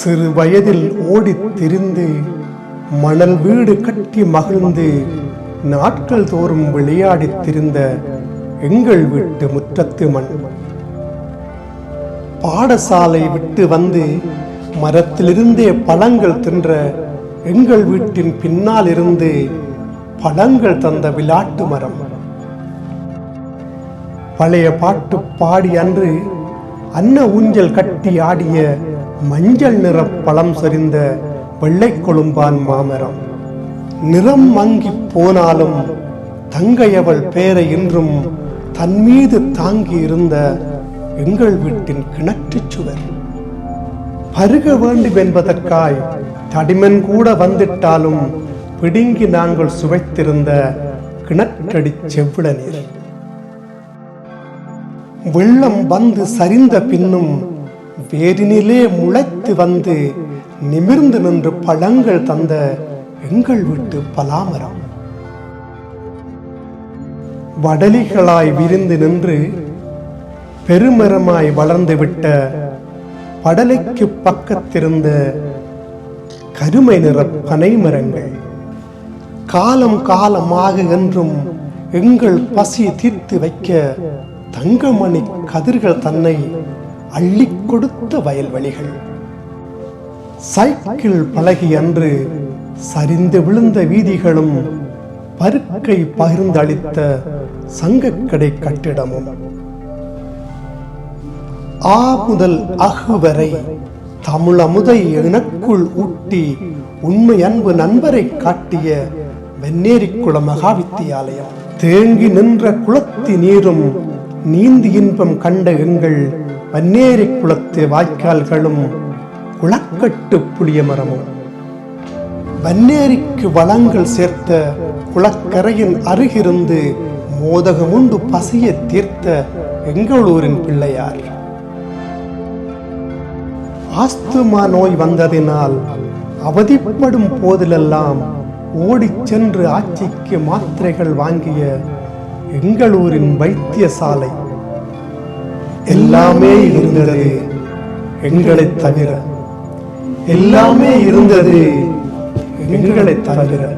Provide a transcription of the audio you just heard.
சிறு வயதில் ஓடித் திரிந்து மணல் வீடு கட்டி மகிழ்ந்து நாட்கள் தோறும் விளையாடி திரிந்த எங்கள் வீட்டு முற்றத்து மண். பாடசாலை விட்டு வந்து மரத்திலிருந்தே பழங்கள் தின்ற எங்கள் வீட்டின் பின்னால் இருந்து பழங்கள் தந்த விளாட்டு மரம். பழைய பாட்டு பாடி அன்று அன்ன ஊஞ்சல் கட்டி ஆடிய மஞ்சள் நிற பழம் சரிந்த வெள்ளை கொழும்பான் மாமரம். நிறம் மங்கி போனாலும் தங்கையவள் பேரை இன்றும் தன் மீது தாங்கி இருந்த எங்கள் வீட்டின் கிணற்றுச் சுவர். பருக வேண்டும் என்பதற்காய் தடிமன் கூட வந்துட்டாலும் பிடுங்கி நாங்கள் சுவைத்திருந்த கிணற்றடி செவ்விட நீர் வெள்ளம் வந்து சரிந்த பின்னும் வேரினிலே முளைத்து வந்து நிமிர்ந்து நின்று பழங்கள் தந்த எங்கள் வீட்டு பலாமரம். வடலிகளாய் விரிந்து நின்று பெருமரமாய் வளர்ந்து விட்ட படலைக்கு பக்கத்திருந்த கருமை நிற பனை மரங்கள் காலம் காலமாக என்றும் எங்கள் பசி தீர்த்து வைக்க தங்கமணி கதிர்கள் தன்னை அள்ளிக் கொடுத்த வயல்வெளிகள். சைக்கிள் பழகி அன்று சரிந்து விழுந்த வீதிகளும் பருக்கை பகிர்ந்தளித்த சங்கக்கடை கட்டிடமும். ஆ முதல் அகு வரை தமிழமுதை எனக்குள் ஊட்டி உண்மை அன்பு நண்பரை காட்டிய வெண்ணேரிக்குள மகா வித்தியாலயம் தேங்கி நின்ற குளத்தி நீரும் நீந்து இன்பம் கண்ட எங்கள் வன்னேரி குளத்து வாய்க்கால்களும் குளக்கட்டு புளிய மரமும். வன்னேரிக்கு வளங்கள் சேர்த்த குளக்கரையின் அருகிருந்து மோதகமுண்டு பசிய தீர்த்த எங்களூரின் பிள்ளையார். ஆஸ்துமா நோய் வந்ததினால் அவதிப்படும் போதிலெல்லாம் ஓடிச் சென்று ஆட்சிக்கு மாத்திரைகள் வாங்கிய எங்களூரின் வைத்தியசாலை. எல்லாமே இருந்தது எங்களை தவிர. எல்லாமே இருந்தது எங்களை தவிர.